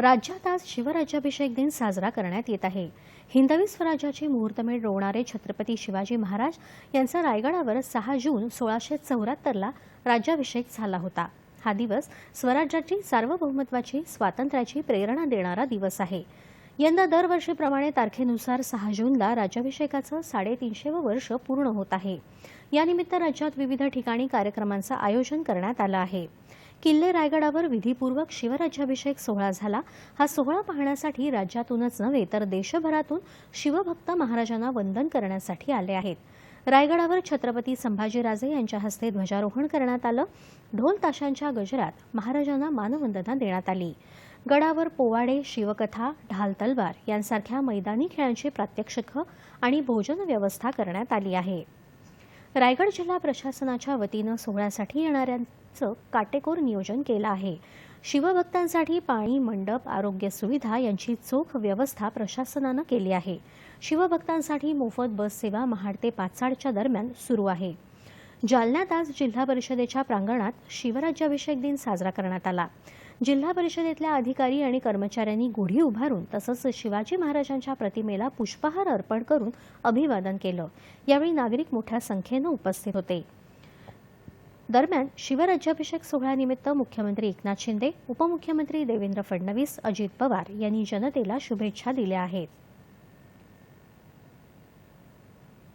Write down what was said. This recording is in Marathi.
राज्यात आज शिवराज्याभिषेक दिन साजरा करण्यात येत आहे. हिंदवी स्वराज्याची मुहूर्तमेढ रोवणारे छत्रपती शिवाजी महाराज यांचा रायगडावर सहा जून सोळाशे चौऱ्याहत्तरला राज्याभिषेक झाला होता. हा दिवस स्वराज्याची सार्वभौमत्वाची स्वातंत्र्याची प्रेरणा देणारा दिवस आहे. यंदा दरवर्षीप्रमाणे तारखेनुसार सहा जूनला राज्याभिषेकाचं साडेतीनशेवं वर्ष पूर्ण होत आहे. यानिमित्त राज्यात विविध ठिकाणी कार्यक्रमांचं आयोजन करण्यात आलं आहे. किल्ले रायगडावर विधीपूर्वक शिवराज्याभिषेक सोहळा झाला. हा सोहळा पाहण्यासाठी राज्यातूनच नव्हे तर देशभरातून शिवभक्त महाराजांना वंदन करण्यासाठी आले आहेत. रायगडावर छत्रपती संभाजीराजे यांच्या हस्ते ध्वजारोहण करण्यात आलं. ढोल ताशांच्या गजरात महाराजांना मानवंदना देण्यात आली. गडावर पोवाडे शिवकथा ढाल तलवार यांसारख्या मैदानी खेळांची प्रात्यक्षिकं आणि भोजन व्यवस्था करण्यात आली आहे. रायगड जिल्हा प्रशासनाच्या वतीनं सोहळ्यासाठी येणाऱ्यांचं काटेकोर नियोजन केलं आहे. शिवभक्तांसाठी पाणी मंडप आरोग्य सुविधा यांची चोख व्यवस्था प्रशासनानं केली आहे. शिवभक्तांसाठी मोफत बस सेवा महाड ते पाचाडच्या दरम्यान सुरू आहे. जालन्यात आज जिल्हा परिषदेच्या प्रांगणात शिवराज्याभिषेक दिन साजरा करण्यात आला. जिल्हा परिषदेतल्या अधिकारी आणि कर्मचाऱ्यांनी गुढी उभारून तसंच शिवाजी महाराजांच्या प्रतिमेला पुष्पहार अर्पण करून अभिवादन केलं. यावेळी नागरिक मोठ्या संख्येनं उपस्थित होते. दरम्यान शिवराज्याभिषेक सोहळ्यानिमित्त मुख्यमंत्री एकनाथ शिंदे उपमुख्यमंत्री देवेंद्र फडणवीस अजित पवार यांनी जनतेला शुभेच्छा दिल्या आहेत.